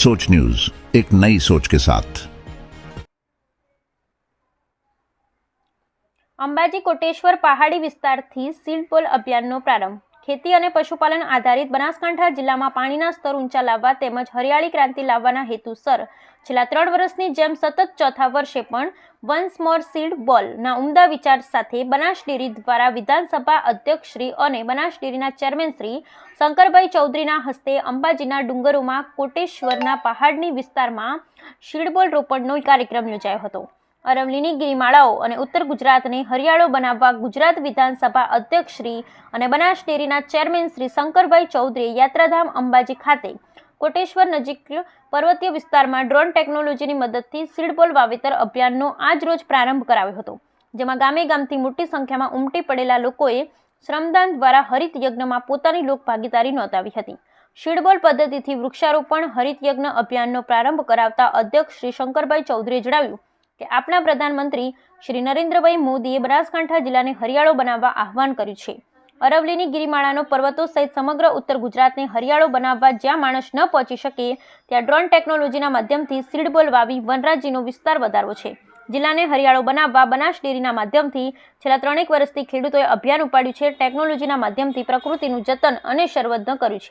सोच न्यूज एक नई सोच के साथ અંબાજી કોટેશ્વર પહાડી વિસ્તારથી સીડ પોલ અભિયાનનો પ્રારંભ ખેતી અને પશુપાલન આધારિત બનાસકાંઠા જિલ્લામાં પાણીના સ્તર ઊંચા લાવવા તેમજ હરિયાળી ક્રાંતિ લાવવાના હેતુસર. છેલ્લા ત્રણ વર્ષની જેમ સતત ચોથા વર્ષે પણ વન્સ મોર સીડ બોલના ઉમદા વિચાર સાથે બનાસ ડેરી દ્વારા વિધાનસભા અધ્યક્ષશ્રી અને બનાસ ડેરીના ચેરમેન શ્રી શંકરભાઈ ચૌધરીના હસ્તે અંબાજીના ડુંગરોમાં કોટેશ્વરના પહાડની વિસ્તારમાં શીડબોલ રોપણનો કાર્યક્રમ યોજાયો હતો. અરવલ્લીની ગિરિમાળાઓ અને ઉત્તર ગુજરાતને હરિયાળો બનાવવા ગુજરાત વિધાનસભા અધ્યક્ષ શ્રી અને બનાસ ડેરીના ચેરમેન શ્રી શંકરભાઈ ચૌધરીએ યાત્રાધામ અંબાજી ખાતે કોટેશ્વર નજીક પર્વતીય વિસ્તારમાં ડ્રોન ટેકનોલોજીની મદદથી સીડબોલ વાવેતર અભિયાનનો આજ રોજ પ્રારંભ કરાવ્યો હતો, જેમાં ગામે ગામથી મોટી સંખ્યામાં ઉમટી પડેલા લોકોએ શ્રમદાન દ્વારા હરિત યજ્ઞમાં પોતાની લોકભાગીદારી નોંધાવી હતી. શીડબોલ પદ્ધતિથી વૃક્ષારોપણ, હરિત યજ્ઞ અભિયાનનો પ્રારંભ કરાવતા અધ્યક્ષ શ્રી શંકરભાઈ ચૌધરીએ જણાવ્યું કે આપણા પ્રધાનમંત્રી શ્રી નરેન્દ્રભાઈ મોદીએ બનાસકાંઠા જિલ્લાને હરિયાળો બનાવવા આહવાન કર્યું છે. અરવલ્લીની ગિરિમાળાનો પર્વતો સહિત સમગ્ર ઉત્તર ગુજરાતને હરિયાળો બનાવવા જ્યાં માણસ ન પહોંચી શકે, ત્યાં ડ્રોન ટેકનોલોજીના માધ્યમથી સીડબોલ વાવી વનરાજીનો વિસ્તાર વધારવો છે. જિલ્લાને હરિયાળો બનાવવા બનાસ ડેરીના માધ્યમથી છેલ્લા ત્રણેક વર્ષથી ખેડૂતોએ અભિયાન ઉપાડ્યું છે. ટેકનોલોજીના માધ્યમથી પ્રકૃતિનું જતન અને સંવર્ધન કર્યું છે.